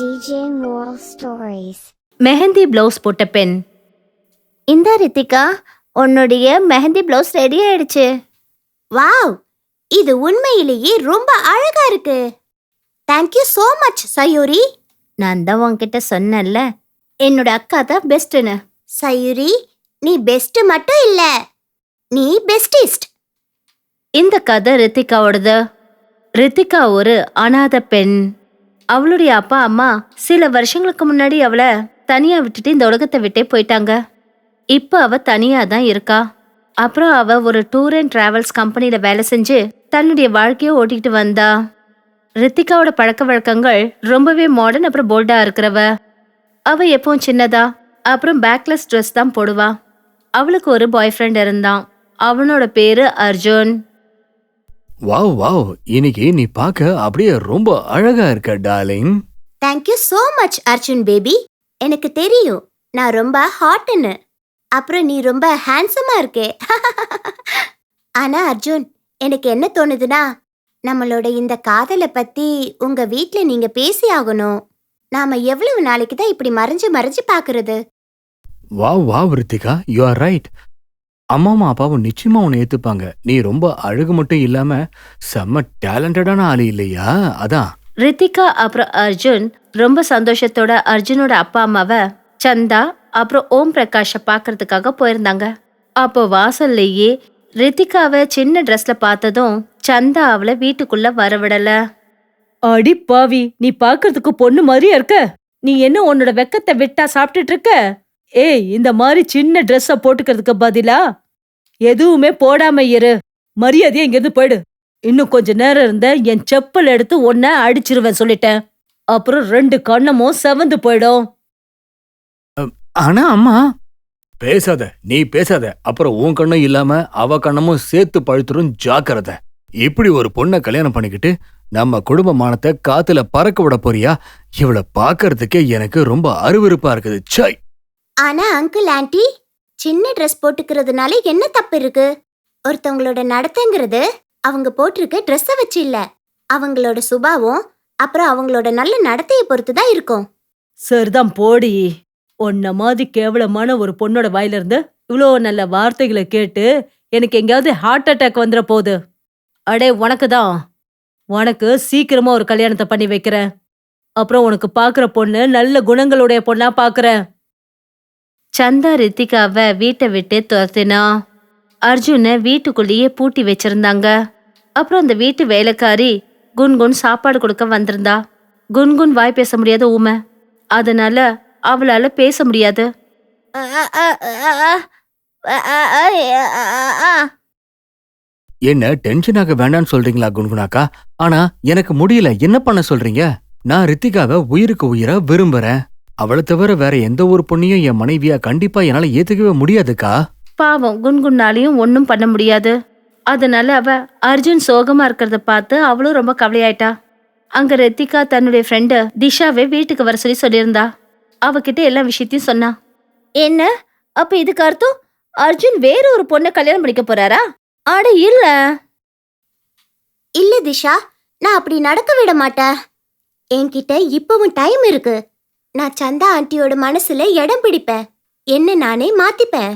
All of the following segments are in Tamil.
DJ Moral Stories. Mehndi blouse போட்ட பெண். இந்த ரித்திகா உன்னுடைய மெஹந்தி பிளவுஸ் ரெடி ஆயிடுச்சு. வாவ் இது உண்மையிலேயே ரொம்ப அழகா இருக்கு. Thank you so much Sayuri. நான் தான் உன்கிட்ட சொன்னேன்ல. என்னோட அக்கா தான் பெஸ்ட்டுன்னு சயூரி நீ பெஸ்ட் மட்டும் இல்ல. நீ பெஸ்டிஸ்ட் இந்த கதை ரித்திகாவோடது. ரித்திகா ஒரு அனாதை பெண். அவளுடைய அப்பா அம்மா சில வருஷங்களுக்கு முன்னாடி அவளை தனியா விட்டுட்டு இந்த உலகத்தை விட்டே போயிட்டாங்க. இப்போ அவ தனியா தான் இருக்கா. அப்புறம் அவ ஒரு டூர் அண்ட் டிராவல்ஸ் கம்பெனியில வேலை செஞ்சு தன்னுடைய வாழ்க்கையை ஓட்டிக்கிட்டு வந்தா. ரித்திகாவோட பழக்க வழக்கங்கள் ரொம்பவே மாடர்ன் அப்புறம் போல்டா இருக்கிறவ. அவ எப்பவும் சின்னதா அப்புறம் பேக்லெஸ் ட்ரெஸ் தான் போடுவா. அவளுக்கு ஒரு பாய் ஃப்ரெண்ட் இருந்தான். அவனோட பேரு அர்ஜுன். வாவ் வாவ் இன்னைக்கு நீ பார்க்க அப்படியே ரொம்ப அழகா இருக்க darling thank you so much Arjun baby எனக்கு தெரியும். நான் ரொம்ப ஹாட்னு அப்புறம் நீ ரொம்ப ஹேண்ட்ஸமா இருக்கே. ஆனா அர்ஜுன் எனக்கு என்ன தோணுதுன்னா நம்மளோட இந்த காதலை பத்தி உங்க வீட்ல நீங்க பேசி ஆகணும். நாம எவ்வளவு நாளைக்கு தான் இப்படி மறைஞ்சு மறைஞ்சு பாக்குறது wow wow Ritika you are right அம்மாவும் அப்பாவும் நிச்சயமா உன்னை ஏத்துப்பாங்க. நீ ரொம்ப அழகு மட்டும் இல்லாம செம்ம டேலண்டடான ஆளு இல்லையா? அதான். ரித்திகா அப்புறம் அர்ஜுன் ரொம்ப சந்தோஷத்தோட அர்ஜுனோட அப்பா அம்மாவை சந்தா அப்புறம் ஓம் பிரகாஷ பார்க்கறதுக்காக போயிருந்தாங்க. அப்போ வாசல்லையே ரித்திகாவை சின்ன ட்ரெஸ்ல பார்த்ததும் சந்தா அவளை வீட்டுக்குள்ள வரவிடல. அடி பாவி நீ பார்க்கிறதுக்கு பொண்ணு மாதிரியா இருக்க? நீ என்ன உன்னோட வெக்கத்தை விட்டா சாப்பிட்டுட்டு இருக்க? ஏய் இந்த மாதிரி சின்ன ட்ரெஸ்ஸ போட்டுக்கிறதுக்கு பதிலா? எதுவுமே போடாம இரு. மரியாதையா இங்கிருந்து போயிடு. இன்னும் கொஞ்ச நேரம் இருந்த என் செப்பல் எடுத்து உன்னை அடிச்சிருவேன் சொல்லிட்டேன். அப்புறம் ரெண்டு கண்ணமும் செவந்து போயிடும். ஆனா அம்மா பேசாத நீ பேசாத. அப்புறம் உன் கண்ணும் இல்லாம அவ கண்ணமும் சேர்த்து பழுத்துரும் ஜாக்கிரதை. இப்படி ஒரு பொண்ணை கல்யாணம் பண்ணிக்கிட்டு நம்ம குடும்ப மானத்தை காத்துல பறக்க விட போறியா? இவளை பார்க்கறதுக்கே எனக்கு ரொம்ப அருவருப்பா இருக்குது. சாய் ஆனா அங்கிள் ஆன்டி சின்ன ட்ரெஸ் போட்டுக்கிறதுனால என்ன தப்பு இருக்கு? ஒருத்தவங்களோட நடத்தைங்கிறது அவங்க போட்டிருக்க ட்ரெஸ்ஸை வச்சு இல்ல. அவங்களோட சுபாவம் அப்புறம் அவங்களோட நல்ல நடத்தையை பொறுத்து தான் இருக்கும். சரிதான் போடி. உன்ன மாதிரி கேவலமான ஒரு பொண்ணோட வாயில இருந்து இவ்வளோ நல்ல வார்த்தைகளை கேட்டு எனக்கு எங்கேயாவது ஹார்ட் அட்டாக் வந்துட போகுது அடே உனக்கு தான் உனக்கு சீக்கிரமா ஒரு கல்யாணத்தை பண்ணி வைக்கிறேன். அப்புறம் உனக்கு பார்க்குற பொண்ணு நல்ல குணங்களுடைய பொண்ணா பார்க்குறேன். சந்தா ரித்திகாவை வீட்டை விட்டு துரத்தினா? அர்ஜுனை வீட்டுக்குள்ளேயே பூட்டி வச்சிருந்தாங்க. அப்புறம் அந்த வீட்டு வேலைக்காரி குன்குன் சாப்பாடு கொடுக்க வந்திருந்தா. குன்குன் வாய் பேச முடியாத ஊமை. அதனால அவளால பேச முடியாது. என்ன டென்ஷன் ஆக வேண்டாம்னு சொல்றீங்களா குன்குனாக்கா? ஆனா எனக்கு முடியல. என்ன பண்ண சொல்றீங்க? நான் ரித்திகாவை உயிருக்கு உயிரா விரும்புறேன். அவளை தவிர வேற எந்த ஒரு பொண்ணையும் என் மனைவியா கண்டிப்பா என்னால ஏத்துக்கவே முடியாதுக்கா. பாவம் குன்குன்னாலையும் ஒன்றும் பண்ண முடியாது. அதனால அவ அர்ஜுன் சோகமா இருக்கிறத பார்த்து அவளும் ரொம்ப கவலையாயிட்டா. அங்க ரித்திகா தன்னுடைய ஃப்ரெண்டு திஷாவை வீட்டுக்கு வர சொல்லி சொல்லியிருந்தா. அவகிட்ட எல்லா விஷயத்தையும் சொன்னா. என்ன? அப்ப இதுக்கு அர்த்தம்? அர்ஜுன் வேற ஒரு பொண்ணை கல்யாணம் பண்ணிக்க போறாரா? அட இல்ல. இல்ல திஷா நான் அப்படி நடக்க விட மாட்டேன். என்கிட்ட இப்பவும் டைம் இருக்கு. நான் சந்தா ஆண்டியோட மனசுல இடம் பிடிப்பேன். என்ன நானே மாத்திப்பேன்.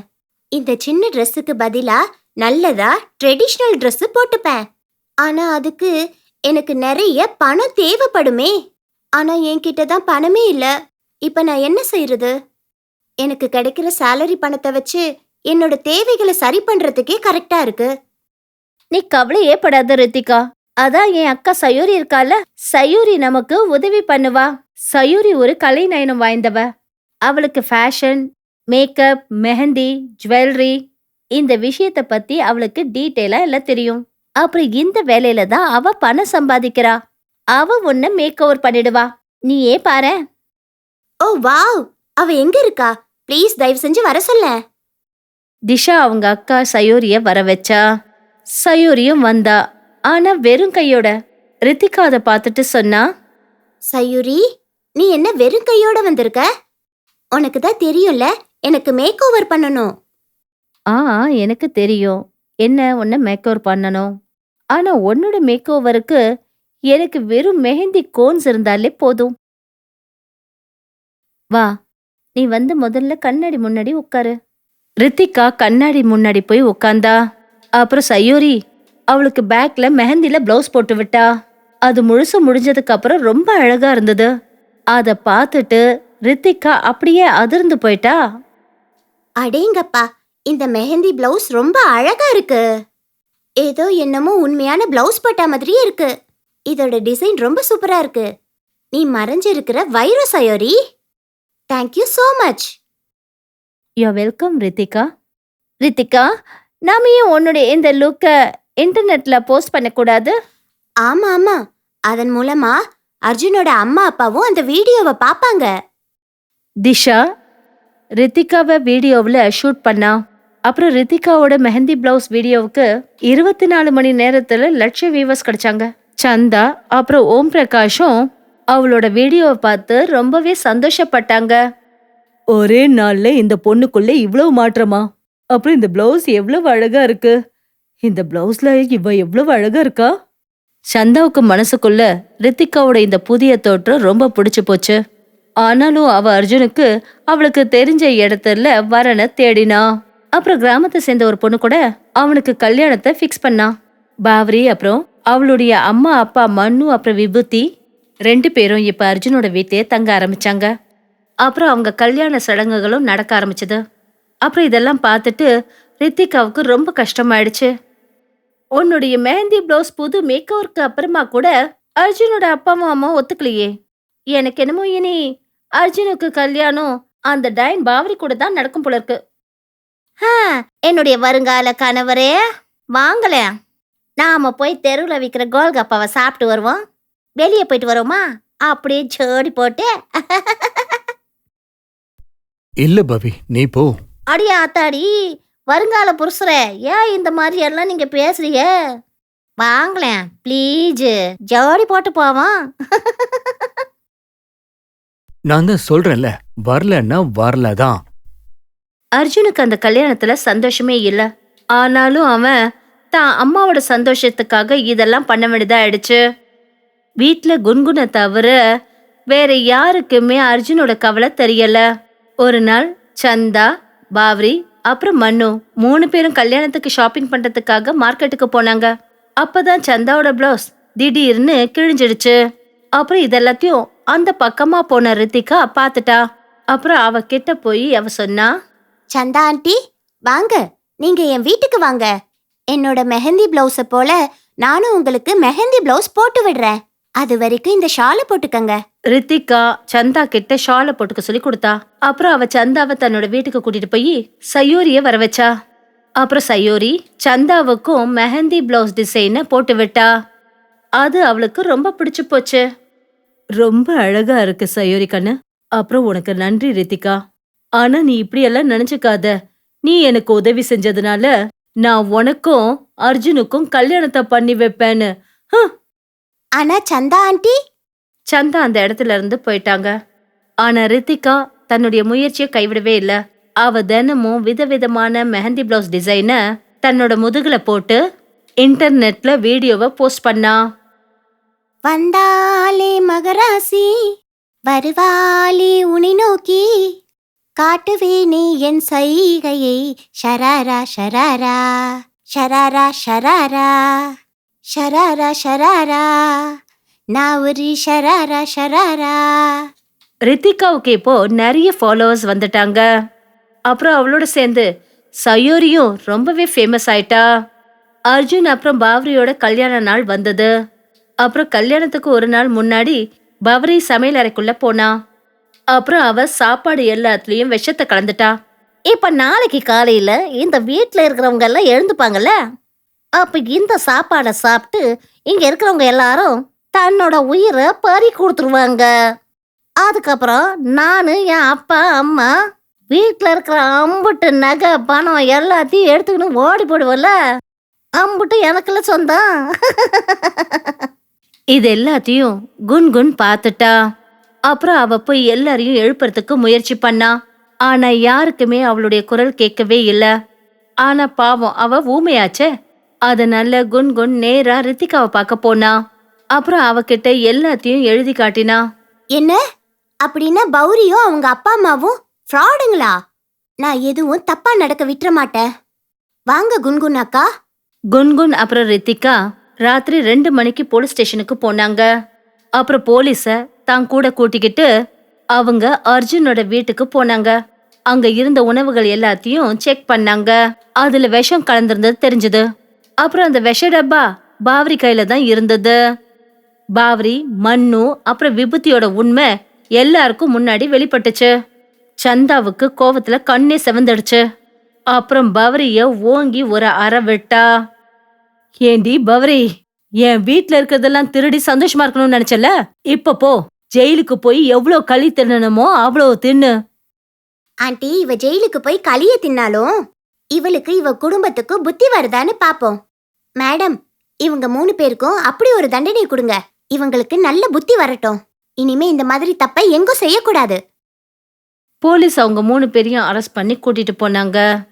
இந்த சின்ன ட்ரெஸ்ஸுக்கு பதிலா நல்லதா ட்ரெடிஷ்னல் ட்ரெஸ் போட்டுப்பேன். ஆனா அதுக்கு எனக்கு நிறைய பணம் தேவைப்படுமே. ஆனா என்கிட்ட தான் பணமே இல்ல. இப்ப நான் என்ன செய்யறது எனக்கு கிடைக்கிற சேலரி பணத்தை வச்சு என்னோட தேவைகளை சரி பண்றதுக்கே கரெக்டா இருக்கு. நீ கவலையே படாத ரித்திகா. அதான் என் அக்கா சயூரி இருக்கால. சயூரி நமக்கு உதவி பண்ணுவா. சயூரி ஒரு கலை நயனம் வாய்ந்தவ. அவளுக்கு ஃபேஷன் மேக்கப் மெஹந்தி ஜுவல்லரி இந்த விஷயத்த பத்தி அவளுக்கு டீட்டெயிலா எல்லாம் தெரியும். அப்புறம் இந்த வேலையில தான் அவ பணம் சம்பாதிக்கிறா. அவ உன்னை மேக் ஓவர் பண்ணிடுவா. நீயே பாரேன் ஓ வாவ்! அவ எங்க இருக்கா? ப்ளீஸ் தயவு செஞ்சு வர சொல்ல. திஷா அவங்க அக்கா சயூரிய வர வச்சா. சயூரியும் வந்தா. ஆனா வெறும் கையோட. ரித்திகா அதை பார்த்துட்டு சொன்னா சயூரி? நீ என்ன வெறும் கையோட வந்திருக்க? உனக்கு தான் தெரியும்ல எனக்கு மேக் ஓவர் பண்ணணும். ஆ எனக்கு தெரியும். என்ன உன்னை மேக் ஓவர் பண்ணணும்? ஆனா உன்னோட மேக் ஓவருக்கு எனக்கு வெறும் மெஹந்தி கோன்ஸ் இருந்தாலே போதும். வா நீ வந்து முதல்ல கண்ணாடி முன்னாடி உட்காரு. ரித்திகா கண்ணாடி முன்னாடி போய் உட்காந்தா அப்புறம் சையோரி அவளுக்கு பேக்ல மெஹந்தில பிளவுஸ் போட்டு விட்டா. அது முழுசு முடிஞ்சதுக்கு அப்புறம் ரொம்ப அழகா இருந்தது. அத பார்த்துட்டு ரித்திகா அப்படியே அதிர்ந்து போயிட்டா. அடேங்கப்பா இந்த மெஹந்தி பிளவுஸ் ரொம்ப அழகா இருக்கு. ஏதோ என்னமோ உண்மையான பிளவுஸ் போட்ட மாதிரியே இருக்கு. இதோட டிசைன் ரொம்ப சூப்பரா இருக்கு. நீ மறைஞ்சிருக்கிற வைர Sayuri thank you so much you're welcome Ritika Ritika நாம ஏன் உன்னுடைய இந்த லுக்கை இன்டர்நெட்ல போஸ்ட் பண்ணக்கூடாது? ஆமா ஆமா. அதன் மூலமா அர்ஜுனோட அம்மா அப்பாவும் அந்த வீடியோவை பாப்பாங்க. திஷா ரித்திகாவை வீடியோவில் ஷூட் பண்ணா. அப்புறம் ரித்திகாவோட மெஹந்தி பிளவுஸ் வீடியோவுக்கு இருபத்தி நாலு மணி நேரத்துல லட்ச வியூவர்ஸ் கிடைச்சாங்க. சந்தா அப்புறம் ஓம் பிரகாஷும் அவளோட வீடியோவை பார்த்து ரொம்பவே சந்தோஷப்பட்டாங்க. ஒரே நாள்ல இந்த பொண்ணுக்குள்ள இவ்வளவு மாற்றமா? அப்புறம் இந்த பிளவுஸ் எவ்வளவு அழகா இருக்கு? இந்த பிளவுஸ்ல இவ எவ்வளவு அழகா இருக்கா? சந்தாவுக்கு மனசுக்குள்ள ரித்திகாவோட இந்த புதிய தோற்றம் ரொம்ப பிடிச்சு போச்சு. ஆனாலும் அவ அர்ஜுனுக்கு அவளுக்கு தெரிஞ்ச இடத்துல வரனை தேடினா. அப்புறம் கிராமத்தை சேர்ந்த ஒரு பொண்ணு கூட அவனுக்கு கல்யாணத்தை ஃபிக்ஸ் பண்ணா. பாவரி அப்புறம் அவளுடைய அம்மா அப்பா மண்ணு அப்புறம் விபூதி ரெண்டு பேரும் இப்ப அர்ஜுனோட வீட்டையே தங்க ஆரம்பிச்சாங்க. அப்புறம் அவங்க கல்யாண சடங்குகளும் நடக்க ஆரம்பிச்சது. அப்புறம் இதெல்லாம் பார்த்துட்டு ரித்திகாவுக்கு ரொம்ப கஷ்டமாயிடுச்சு. உன்னுடைய மெஹந்தி பிளவுஸ் புது மேக்கோருக்கு அப்புறமா கூட அர்ஜுனோட அப்பாவும் அம்மா ஒத்துக்கலையே. எனக்கு என்னமோ இனி அர்ஜுனுக்கு கல்யாணம் அந்த டைன் பாவரி கூட தான் நடக்கும் போல இருக்கு. என்னுடைய வருங்கால கணவரே வாங்களே. நாம போய் தெருவில் விற்கிற கோல்கப்பாவை சாப்பிட்டு வருவோம். வெளியே போயிட்டு வரோமா அப்படியே ஜோடி போட்டு. இல்ல பவி நீ போ. அடி ஆத்தாடி. வருங்கால புருஷரே ஏன் இந்த மாதிரி எல்லாம் நீங்க பேசுறீங்க? வாங்களேன் ப்ளீஸ் ஜோடி போட்டு போவோம். நான் தான் சொல்றேன்ல வரலன்னா வரலதான். அர்ஜுனுக்கு அந்த கல்யாணத்துல சந்தோஷமே இல்ல. ஆனாலும் அவன் தான் அம்மாவோட சந்தோஷத்துக்காக இதெல்லாம் பண்ண வேண்டியதா ஆயிடுச்சு. வீட்ல குன்குனை தவிர வேற யாருக்குமே அர்ஜுனோட கவலை தெரியல. ஒரு நாள் சந்தா பாவ்ரி அப்புறம் மன்னு மூணு பேரும் கல்யாணத்துக்கு ஷாப்பிங் பண்றதுக்காக மார்க்கெட்டுக்கு போனாங்க. அப்பதான் சந்தாவோட பிளவுஸ் திடீர்னு கிழிஞ்சிடுச்சு. அப்புறம் இதெல்லாத்தையும் அந்த பக்கமா போன ரித்திகா பாத்துட்டா அப்புறம் அவ கிட்ட போய் அவ சொன்னா சந்தா ஆண்டி வாங்க. நீங்க என் வீட்டுக்கு வாங்க. என்னோட மெஹந்தி பிளவுஸை போல நானும் உங்களுக்கு மெஹந்தி பிளவுஸ் போட்டு விடுறேன். அது வரைக்கும் இந்த ஷாலை போட்டுக்கங்க. ரித்திகா சந்தா கிட்ட ஷாலை போட்டுக்க சொல்லி கொடுத்தா. அப்புறம் அவ சந்தாவை தன்னோட வீட்டுக்கு கூட்டிட்டு போய் சயூரிய வர வச்சா. அப்புறம் சயூரி சந்தாவுக்கும் மெஹந்தி பிளவுஸ் டிசைனை போட்டு விட்டா. அது அவளுக்கு ரொம்ப பிடிச்சு போச்சு. ரொம்ப அழகா இருக்கு சயூரி கண்ணு. அப்புறம் உனக்கு நன்றி ரித்திகா. ஆனா நீ இப்படியெல்லாம் நினைச்சுக்காத. நீ எனக்கு உதவி செஞ்சதுனால நான் உனக்கும் அர்ஜுனுக்கும் கல்யாணத்தை பண்ணி வைப்பேன்னு. ஆனா சந்தா ஆண்டி? சந்தா அந்த இடத்துல இருந்து போயிட்டாங்க. ஆனா ரித்திகா தன்னுடைய முயற்சியை கைவிடவே இல்ல. அவ தினமும் விதவிதமான மெஹந்தி பிளவுஸ் டிசைனை தன்னோட முதுகுல போட்டு இன்டர்நெட்ல வீடியோவை போஸ்ட் பண்ணா. வந்தாலே மகராசி வருவாளி உனை நோக்கி. காட்டுவேனே என் சைகையை ஷராரா ஷராரா ஷராரா ஷராரா. ஷராரா ஷராரா. நான் ஒரு ஷராரா ஷராரா. ரித்திகாவுக்கு இப்போ நிறைய ஃபாலோவர்ஸ் வந்துட்டாங்க. அப்புறம் அவளோட சேர்ந்து சயோரியும் ரொம்பவே ஃபேமஸ் ஆயிட்டா. அர்ஜுன் அப்புறம் பாவரியோட கல்யாண நாள் வந்தது. அப்புறம் கல்யாணத்துக்கு ஒரு நாள் முன்னாடி பவரி சமையல் அறைக்குள்ள போனா. அப்புறம் அவ சாப்பாடு எல்லாத்துலயும் விஷத்தை கலந்துட்டா. இப்ப நாளைக்கு காலையில இந்த வீட்ல இருக்கிறவங்க எல்லாம் எழுந்துப்பாங்கல்ல? அப்ப இந்த சாப்பாடை சாப்பிட்டு இங்க இருக்கிறவங்க எல்லாரும் தன்னோட உயிரை பறி கொடுத்துருவாங்க. அதுக்கப்புறம் நான் என் அப்பா அம்மா வீட்டில் இருக்கிற அம்புட்டு நகை பணம் எல்லாத்தையும் எடுத்துக்கின்னு ஓடி போடுவோம்ல? அம்புட்டு எனக்குள்ள சொந்தம். இது எல்லாத்தையும் குன்குன் பார்த்துட்டா. அப்புறம் அவ போய் எல்லாரையும் எழுப்புறதுக்கு முயற்சி பண்ணா. ஆனா யாருக்குமே அவளுடைய குரல் கேட்கவே இல்லை. ஆனா பாவம் அவ ஊமையாச்சே. அதனால குன்குன் நேரா ரித்திகாவை பார்க்க போனா. அப்புறம் அவகிட்ட எல்லாத்தையும் எழுதி காட்டினா. என்ன? அப்படின்னா பௌரியும் அவங்க அப்பா அம்மாவும் ஃப்ராடுங்களா? நான் எதுவும் தப்பா நடக்க விட்டுற மாட்டேன். வாங்க குன்குன் அக்கா. குன்குன் அப்புறம் ரித்திகா ராத்திரி ரெண்டு மணிக்கு போலீஸ் ஸ்டேஷனுக்கு போனாங்க. அப்புறம் போலீஸ தான் கூட கூட்டிக்கிட்டு அவங்க அர்ஜுனோட வீட்டுக்கு போனாங்க. அங்க இருந்த உணவுகள் எல்லாத்தையும் செக் பண்ணாங்க. அதுல விஷம் கலந்திருந்தது தெரிஞ்சது. அப்புறம் அந்த விஷ டப்பா பாவரி கையில தான் இருந்தது. பாவரி மண்ணு அப்புறம் விபூதியோட உண்மை எல்லாருக்கும் முன்னாடி வெளிப்பட்டுச்சு. சந்தாவுக்கு கோவத்துல கண்ணே செவந்தடுச்சு. அப்புறம் பவரிய ஓங்கி ஒரு அற விட்டா. ஏண்டி பவரி என் வீட்ல இருக்கிறதெல்லாம் திருடி சந்தோஷமா இருக்கணும்னு நினைச்சல இப்ப போ ஜெயிலுக்கு போய் எவ்வளோ களி தின்னணுமோ அவ்வளோ தின்னு. ஆண்டி இவ ஜெயிலுக்கு போய் களிய தின்னாலும் இவளுக்கு இவ குடும்பத்துக்கு புத்தி வருதான்னு பாப்போம். மேடம் இவங்க மூணு பேருக்கும் அப்படி ஒரு தண்டனை கொடுங்க. இவங்களுக்கு நல்ல புத்தி வரட்டும். இனிமே இந்த மாதிரி தப்பை எங்கும் செய்யக்கூடாது. போலீஸ் அவங்க மூணு பேரையும் அரெஸ்ட் பண்ணி கூட்டிட்டு போனாங்க.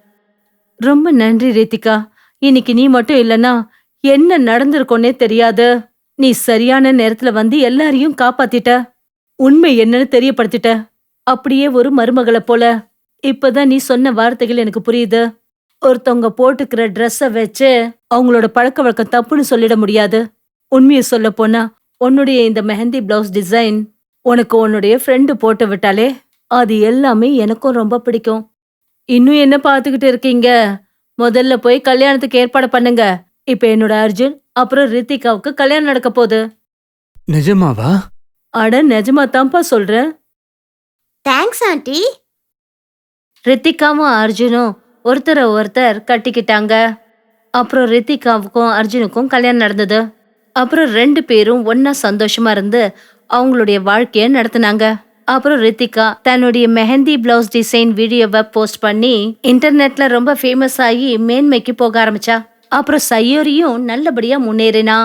ரொம்ப நன்றி ரித்திகா. இன்னைக்கு நீ மட்டும் இல்லனா என்ன நடந்திருக்கோன்னே தெரியாது. நீ சரியான நேரத்துல வந்து எல்லாரையும் காப்பாத்திட்ட. உண்மை என்னன்னு தெரியப்படுத்திட்ட. அப்படியே ஒரு மருமகளை போல. இப்பதான் நீ சொன்ன வார்த்தைகள் எனக்கு புரியுது. ஒருத்தவங்க போட்டுக்கிற ட்ரெஸ்ஸ வச்சு அவங்களோட பழக்க வழக்கம் தப்புன்னு சொல்லிட முடியாது. உண்மையை சொல்ல போனா உன்னுடைய இந்த மெஹந்தி பிளவுஸ் டிசைன் உனக்கு உன்னுடைய ஃப்ரெண்டு போட்டு விட்டாலே அது எல்லாமே எனக்கும் ரொம்ப பிடிக்கும். இன்னும் என்ன பார்த்துக்கிட்டு இருக்கீங்க? முதல்ல போய் கல்யாணத்துக்கு ஏற்பாடு பண்ணுங்க. இப்ப என்னோட அர்ஜுன் அப்புறம் ரித்திகாவுக்கு கல்யாணம் நடக்க போகுது. நிஜமாவா? அட நிஜமா தான்ப்பா சொல்றேன். தேங்க்ஸ் ஆண்டி ரித்திகாவும் அர்ஜுனும் ஒருத்தரை ஒருத்தர் கட்டிக்கிட்டாங்க. அப்புறம் ரித்திகாவுக்கும் அர்ஜுனுக்கும் கல்யாணம் நடந்தது. அப்புறம் ரெண்டு பேரும் ஒன்னா சந்தோஷமா இருந்து அவங்களுடைய வாழ்க்கைய நடத்தினாங்க. அப்புறம் ரித்திகா தன்னுடைய மெஹந்தி பிளவுஸ் டிசைன் வீடியோவை போஸ்ட் பண்ணி இன்டர்நெட்ல ரொம்ப ஃபேமஸ் ஆகி மேன்மைக்கு போக ஆரம்பிச்சா. அப்புறம் சையோரியும் நல்லபடியா முன்னேறினா.